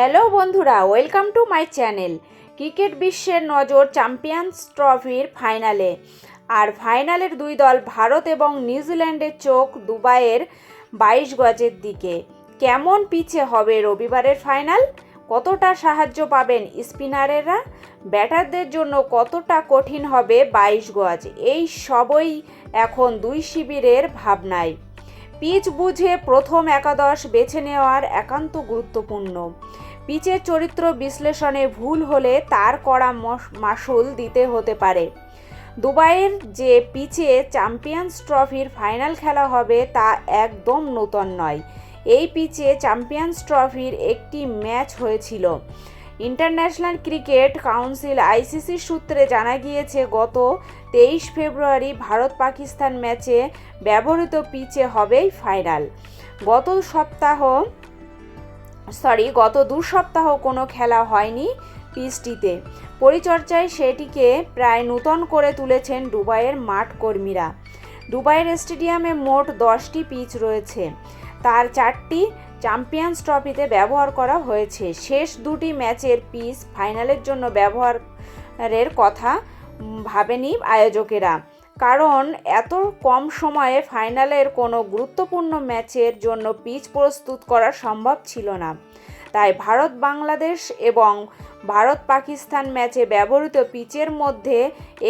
Hello বন্ধুরা, welcome to my channel. Cricket বিশ্বের নজর চ্যাম্পিয়ন্স ট্রফির ফাইনালে। আর ফাইনালের দুই দল ভারত এবং নিউজিল্যান্ডের চোখ দুবাইয়ের বাইশ গজের দিকে। কেমন পিছে হবে রবিবারের ফাইনাল? কতটা সাহায্য পাবেন স্পিনারেরা? ব্যাটারদের জন্য কতটা কঠিন হবে বাইশ গজ? এই সবই এখন দুই শিবিরের ভাবনায়। পিচ বুঝে প্রথম একাদশ বেছে নেওয়ার একান্ত গুরুত্বপূর্ণ। পিচের চরিত্র বিশ্লেষণে ভুল হলে তার করা মস- মাসুল দিতে হতে পারে। দুবাইয়ের যে পিচে চ্যাম্পিয়ন্স ট্রফির ফাইনাল খেলা হবে তা একদম নূতন নয়। এই পিচে চ্যাম্পিয়ন্স ট্রফির একটি ম্যাচ হয়েছিল। ইন্টারন্যাশনাল ক্রিকেট কাউন্সিল আইসিসি সূত্রে জানা গিয়েছে, গত তেইশ ফেব্রুয়ারি ভারত পাকিস্তান ম্যাচে ব্যবহৃত পিচে হবেই ফাইনাল। গত সপ্তাহ, সরি, গত দু সপ্তাহ কোনো খেলা হয়নি পিচটিতে। পরিচর্যায় সেটিকে প্রায় নূতন করে তুলেছেন দুবাইয়ের মাঠ কর্মীরা। দুবাইয়ের স্টেডিয়ামে মোট দশটি পিচ রয়েছে। তার চারটি চ্যাম্পিয়ন্স ট্রফিতে ব্যবহার করা হয়েছে। শেষ দুটি ম্যাচের পিচ ফাইনালের জন্য ব্যবহারের কথা ভাবেনি আয়োজকেরা। কারণ এত কম সময়ে ফাইনালের কোনো গুরুত্বপূর্ণ ম্যাচের জন্য পিচ প্রস্তুত করা সম্ভব ছিল না। তাই ভারত, বাংলাদেশ এবং ভারত, পাকিস্তান ম্যাচে ব্যবহৃত পিচের মধ্যে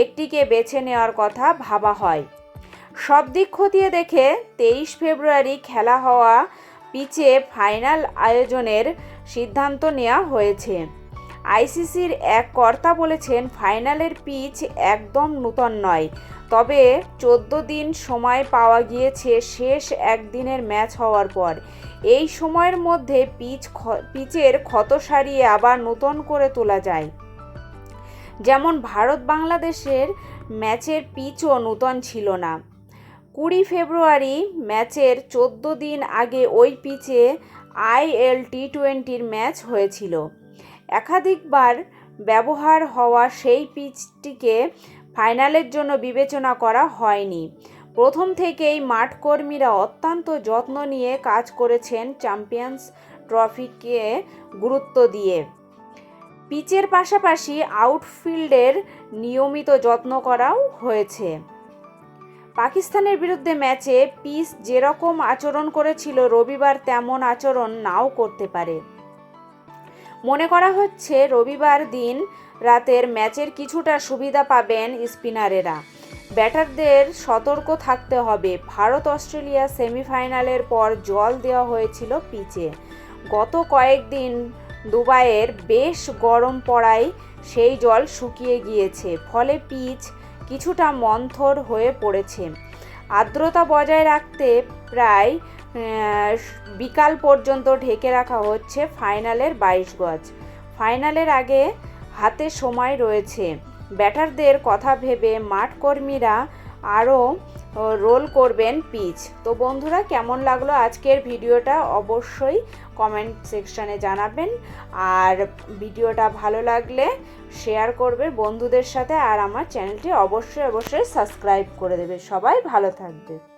একটিকে বেছে নেওয়ার কথা ভাবা হয়। সব দিক খতিয়ে দেখে তেইশ ফেব্রুয়ারি খেলা হওয়া পিচে ফাইনাল আয়োজনের সিদ্ধান্ত নেওয়া হয়েছে। আইসিসির এক কর্তা বলেছেন, ফাইনালের পিচ একদম নূতন নয়। তবে চোদ্দ দিন সময় পাওয়া গিয়েছে শেষ একদিনের ম্যাচ হওয়ার পর। এই সময়ের মধ্যে পিচ পিচের ক্ষত সারিয়ে আবার নূতন করে তোলা যায়। যেমন ভারত বাংলাদেশের ম্যাচের পিচও নূতন ছিল না। কুড়ি ফেব্রুয়ারি ম্যাচের চোদ্দ দিন আগে ওই পিচে আইএল টি টোয়েন্টির ম্যাচ হয়েছিল। একাধিকবার ব্যবহার হওয়া সেই পিচটিকে ফাইনালের জন্য বিবেচনা করা হয়নি। প্রথম থেকেই মাঠকর্মীরা অত্যন্ত যত্ন নিয়ে কাজ করেছেন চ্যাম্পিয়ন্স ট্রফিকে গুরুত্ব দিয়ে। পিচের পাশাপাশি আউটফিল্ডের নিয়মিত যত্ন করাও হয়েছে। পাকিস্তানের বিরুদ্ধে ম্যাচে পিচ যেরকম আচরণ করেছিল, রবিবার তেমন আচরণ নাও করতে পারে। মনে করা হচ্ছে, রবিবার দিন রাতের ম্যাচের কিছুটা সুবিধা পাবেন স্পিনারেরা। ব্যাটারদের সতর্ক থাকতে হবে। ভারত অস্ট্রেলিয়া সেমিফাইনালের পর জল দেওয়া হয়েছিল পিচে। গত কয়েকদিন দুবাইয়ের বেশ গরম পড়ায় সেই জল শুকিয়ে গিয়েছে। ফলে পিচ কিছুটা মন্থর হয়ে পড়েছে। আর্দ্রতা বজায় রাখতে প্রায় বিকাল পর্যন্ত ঢেকে রাখা হচ্ছে ফাইনালের বাইশ গজ। ফাইনালের আগে হাতে সময় রয়েছে। ব্যাটারদের কথা ভেবে মাঠকর্মীরা আরও রোল করবেন পিচ। তো বন্ধুরা, কেমন লাগল আজকের ভিডিওটা? অবশ্যই কমেন্ট সেকশানে জানাবেন। আর ভিডিওটা ভালো লাগলে শেয়ার করবে বন্ধুদের সাথে। আর আমার চ্যানেলটি অবশ্যই অবশ্যই সাবস্ক্রাইব করে দেবে। সবাই ভালো থাকবে।